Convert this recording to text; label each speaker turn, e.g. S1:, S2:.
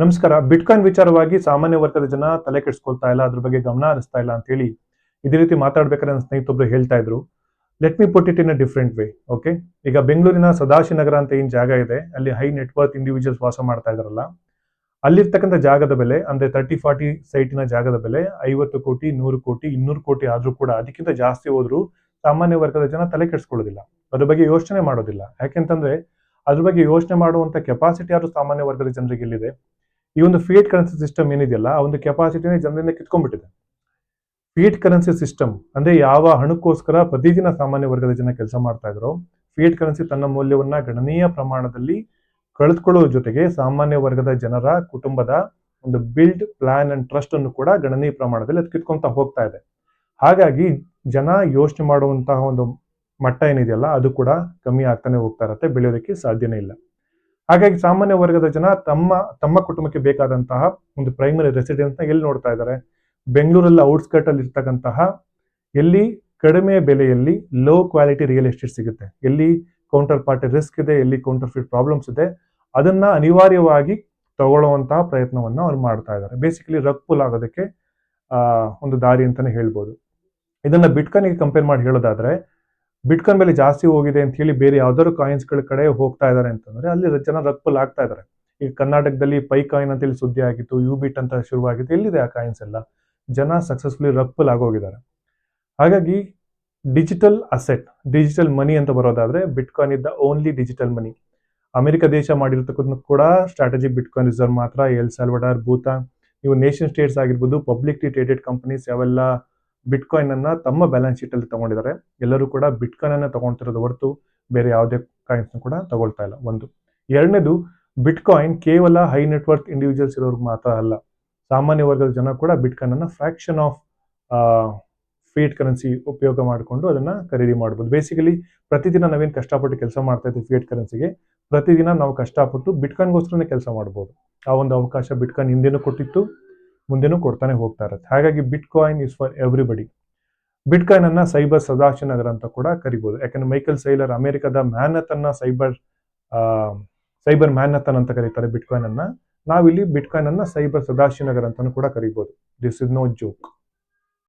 S1: ನಮಸ್ಕಾರ. ಬಿಟ್ಕಾಯಿನ್ ವಿಚಾರವಾಗಿ ಸಾಮಾನ್ಯ ವರ್ಗದ ಜನ ತಲೆ ಕೆಡಿಸ್ಕೊಳ್ತಾ ಇಲ್ಲ, ಅದ್ರ ಬಗ್ಗೆ ಗಮನ ಹರಿಸ್ತಾ ಇಲ್ಲ ಅಂತ ಹೇಳಿ ಇದೇ ರೀತಿ ಮಾತಾಡ್ಬೇಕಾದ್ರೆ ನನ್ನ ಸ್ನೇಹಿತೊಬ್ರು ಹೇಳ್ತಾ ಇದ್ರು. Let me put it in a different way okay ಈಗ ಬೆಂಗಳೂರಿನ ಸದಾಶಿನಗರ ಅಂತ ಏನು ಜಾಗ ಇದೆ, ಅಲ್ಲಿ ಹೈ ನೆಟ್ವರ್ಕ್ ಇಂಡಿವಿಜುವಲ್ಸ್ ವಾಸ ಮಾಡ್ತಾ ಇದಾರಲ್ಲ, ಅಲ್ಲಿರ್ತಕ್ಕಂಥ ಜಾಗದ ಬೆಲೆ, ಅಂದ್ರೆ ತರ್ಟಿ ಫಾರ್ಟಿ ಸೈಟಿನ ಜಾಗದ ಬೆಲೆ ಐವತ್ತು ಕೋಟಿ, ನೂರು ಕೋಟಿ, ಇನ್ನೂರು ಕೋಟಿ ಆದ್ರೂ ಕೂಡ ಅದಕ್ಕಿಂತ ಜಾಸ್ತಿ ಹೋದ್ರು ಸಾಮಾನ್ಯ ವರ್ಗದ ಜನ ತಲೆ ಕೆಡಿಸ್ಕೊಳ್ಳೋದಿಲ್ಲ. ಅದ್ರ ಬಗ್ಗೆ ಯೋಚನೆ ಮಾಡೋದಿಲ್ಲ. ಯಾಕೆಂತಂದ್ರೆ ಅದ್ರ ಬಗ್ಗೆ ಯೋಚನೆ ಮಾಡುವಂತ ಕೆಪಾಸಿಟಿ ಯಾರು ಸಾಮಾನ್ಯ ವರ್ಗದ ಜನರಿಗೆ ಇಲ್ಲಿದೆ ಈ ಒಂದು ಫಿಯೇಟ್ ಕರೆನ್ಸಿ ಸಿಸ್ಟಮ್ ಏನಿದೆಯಲ್ಲ, ಆ ಒಂದು ಕೆಪಾಸಿಟಿನ ಜನರಿಂದ ಕಿತ್ಕೊಂಡ್ಬಿಟ್ಟಿದೆ. ಫಿಯೇಟ್ ಕರೆನ್ಸಿ ಸಿಸ್ಟಮ್ ಅಂದ್ರೆ ಯಾವ ಹಣಕ್ಕೋಸ್ಕರ ಪ್ರತಿದಿನ ಸಾಮಾನ್ಯ ವರ್ಗದ ಜನ ಕೆಲಸ ಮಾಡ್ತಾ ಇದ್ರು ಫಿಯೇಟ್ ಕರೆನ್ಸಿ ತನ್ನ ಮೌಲ್ಯವನ್ನ ಗಣನೀಯ ಪ್ರಮಾಣದಲ್ಲಿ ಕಳೆದುಕೊಳ್ಳುವ ಜೊತೆಗೆ ಸಾಮಾನ್ಯ ವರ್ಗದ ಜನರ ಕುಟುಂಬದ ಒಂದು ಬಿಲ್ಡ್ ಪ್ಲಾನ್ ಅಂಡ್ ಟ್ರಸ್ಟ್ ಅನ್ನು ಕೂಡ ಗಣನೀಯ ಪ್ರಮಾಣದಲ್ಲಿ ಅದು ಕಿತ್ಕೊಂತ ಹೋಗ್ತಾ ಇದೆ. ಹಾಗಾಗಿ ಜನ ಯೋಚನೆ ಮಾಡುವಂತಹ ಒಂದು ಮಟ್ಟ ಏನಿದೆಯಲ್ಲ, ಅದು ಕೂಡ ಕಮ್ಮಿ ಆಗ್ತಾನೆ ಹೋಗ್ತಾ ಇರತ್ತೆ, ಬೆಳೆಯೋದಕ್ಕೆ ಸಾಧ್ಯನೇ ಇಲ್ಲ. ಹಾಗಾಗಿ ಸಾಮಾನ್ಯ ವರ್ಗದ ಜನ ತಮ್ಮ ತಮ್ಮ ಕುಟುಂಬಕ್ಕೆ ಬೇಕಾದಂತಹ ಒಂದು ಪ್ರೈಮರಿ ರೆಸಿಡೆನ್ಸ್ನ ಎಲ್ಲಿ ನೋಡ್ತಾ ಇದ್ದಾರೆ? ಬೆಂಗಳೂರಲ್ಲಿ ಔಟ್ಸ್ಕರ್ಟ್ ಅಲ್ಲಿ ಇರ್ತಕ್ಕಂತಹ ಎಲ್ಲಿ ಕಡಿಮೆ ಬೆಲೆಯಲ್ಲಿ ಲೋ ಕ್ವಾಲಿಟಿ ರಿಯಲ್ ಎಸ್ಟೇಟ್ ಸಿಗುತ್ತೆ. ಎಲ್ಲಿ ಕೌಂಟರ್ ಪಾರ್ಟಿ ರಿಸ್ಕ್ ಇದೆ, ಎಲ್ಲಿ ಕೌಂಟರ್ ಫಿಟ್ ಪ್ರಾಬ್ಲಮ್ಸ್ ಇದೆ, ಅದನ್ನ ಅನಿವಾರ್ಯವಾಗಿ ತಗೊಳ್ಳುವಂತಹ ಪ್ರಯತ್ನವನ್ನ ಅವ್ರು ಮಾಡ್ತಾ ಇದ್ದಾರೆ. ಬೇಸಿಕಲಿ ರಗ್ ಪುಲ್ ಆಗೋದಕ್ಕೆ ಒಂದು ದಾರಿ ಅಂತಾನೆ ಹೇಳ್ಬೋದು. ಇದನ್ನ ಬಿಟ್ಕನಿಗೆ ಕಂಪೇರ್ ಮಾಡಿ ಹೇಳೋದಾದ್ರೆ ಬಿಟ್ಕಾಯಿನ್ ಬೆಲೆ ಜಾಸ್ತಿ ಹೋಗಿದೆ ಅಂತ ಹೇಳಿ ಬೇರೆ ಯಾವ್ದಾದ್ರು ಕಾಯಿನ್ಸ್ಗಳ ಕಡೆ ಹೋಗ್ತಾ ಇದ್ದಾರೆ ಅಂತಂದ್ರೆ ಅಲ್ಲಿ ಜನ ರಗ್ ಪುಲ್ ಆಗ್ತಾ ಇದ್ದಾರೆ. ಈಗ ಕರ್ನಾಟಕದಲ್ಲಿ ಪೈ ಕಾಯಿನ್ ಅಂತ ಹೇಳಿ ಸುದ್ದಿ ಆಗಿತ್ತು ಯು ಬಿಟ್ ಅಂತ ಶುರುವಾಗಿತ್ತು, ಎಲ್ಲಿದೆ ಆ ಕಾಯಿನ್ಸ್ ಎಲ್ಲ? ಜನ ಸಕ್ಸಸ್ಫುಲಿ ರಗ್ ಪುಲ್ ಆಗೋಗಿದ್ದಾರೆ. ಹಾಗಾಗಿ ಡಿಜಿಟಲ್ ಅಸೆಟ್ ಡಿಜಿಟಲ್ ಮನಿ ಅಂತ ಬರೋದಾದ್ರೆ ಬಿಟ್ಕಾಯಿನ್ ಇದ್ದ ಓನ್ಲಿ ಡಿಜಿಟಲ್ ಮನಿ ಅಮೆರಿಕ ದೇಶ ಮಾಡಿರ್ತಕ್ಕಂಥ ಕೂಡ ಸ್ಟ್ರಾಟಜಿ ಬಿಟ್ಕಾಯಿನ್ ರಿಸರ್ವ್ ಮಾತ್ರ ಎಲ್ ಸಾಲ್ವಡಾರ್ ಭೂತಾನ್ ಇವು ನೇಷನ್ ಸ್ಟೇಟ್ಸ್ ಆಗಿರ್ಬೋದು ಪಬ್ಲಿಕ್ಲಿ ಟ್ರೇಡೆಡ್ ಕಂಪನೀಸ್ ಯಾವೆಲ್ಲ ಬಿಟ್ಕಾಯಿನ್ ಅನ್ನ ತಮ್ಮ ಬ್ಯಾಲೆನ್ಸ್ ಶೀಟ್ ಅಲ್ಲಿ ತಗೊಂಡಿದ್ದಾರೆ. ಎಲ್ಲರೂ ಕೂಡ ಬಿಟ್ಕಾಯಿನ್ ಅನ್ನ ತಗೊಳ್ತಿರೋದು ಹೊರತು ಬೇರೆ ಯಾವುದೇ ಕಾಯಿನ್ಸ್ ಕೂಡ ತಗೊಳ್ತಾ ಇಲ್ಲ. ಒಂದು. ಎರಡನೇದು ಬಿಟ್ಕಾಯಿನ್ ಕೇವಲ ಹೈ ನೆಟ್ವರ್ಕ್ ಇಂಡಿವಿಜುವಲ್ಸ್ ಇರೋರ್ಗೆ ಮಾತ್ರ ಅಲ್ಲ. ಸಾಮಾನ್ಯ ವರ್ಗದ ಜನ ಕೂಡ ಬಿಟ್ಕಾಯಿನ್ ಅನ್ನ ಫ್ರಾಕ್ಷನ್ ಆಫ್ ಫಿಯೇಟ್ ಕರೆನ್ಸಿ ಉಪಯೋಗ ಮಾಡಿಕೊಂಡು ಅದನ್ನ ಖರೀದಿ ಮಾಡ್ಬೋದು. ಬೇಸಿಕಲಿ ಪ್ರತಿದಿನ ನಾವೇನು ಕಷ್ಟಪಟ್ಟು ಕೆಲಸ ಮಾಡ್ತಾ ಇದ್ದೀವಿ ಫಿಯೇಟ್ ಕರೆನ್ಸಿಗೆ ಪ್ರತಿದಿನ ನಾವು ಕಷ್ಟಪಟ್ಟು ಬಿಟ್ಕಾಯಿನ್ಗೋಸ್ಕರನೇ ಕೆಲಸ ಮಾಡ್ಬೋದು. ಆ ಒಂದು ಅವಕಾಶ ಬಿಟ್ಕಾಯಿನ್ ಹಿಂದೆನೂ ಕೊಟ್ಟಿತ್ತು. ಮುಂದೆನೂ ಕೊಡ್ತಾನೆ ಹೋಗ್ತಾ ಇರುತ್ತೆ. ಹಾಗಾಗಿ bitcoin is for everybody bitcoin ಅನ್ನ ಸೈಬರ್ ಸದಾಶಿವನಗರ ಅಂತ ಕೂಡ ಕರಿಬಹುದು ಯಾಕಂದ್ರೆ ಮೈಕಲ್ ಸೈಲರ್ ಅಮೆರಿಕದ ಮ್ಯಾನತ್ ಅನ್ನ ಸೈಬರ್ ಸೈಬರ್ ಮ್ಯಾನತನ್ ಅಂತ ಕರೀತಾರೆ ಬಿಟ್ಕಾಯಿನ್ ಅನ್ನ ನಾವಿಲ್ಲಿ ಬಿಟ್ಕಾಯಿನ್ ಅನ್ನ ಸೈಬರ್ ಸದಾಶಿವನಗರ ಅಂತಾನು ಕೂಡ ಕರಿಬಹುದು ದಿಸ್ ಇಸ್ ನೋ ಜೋಕ್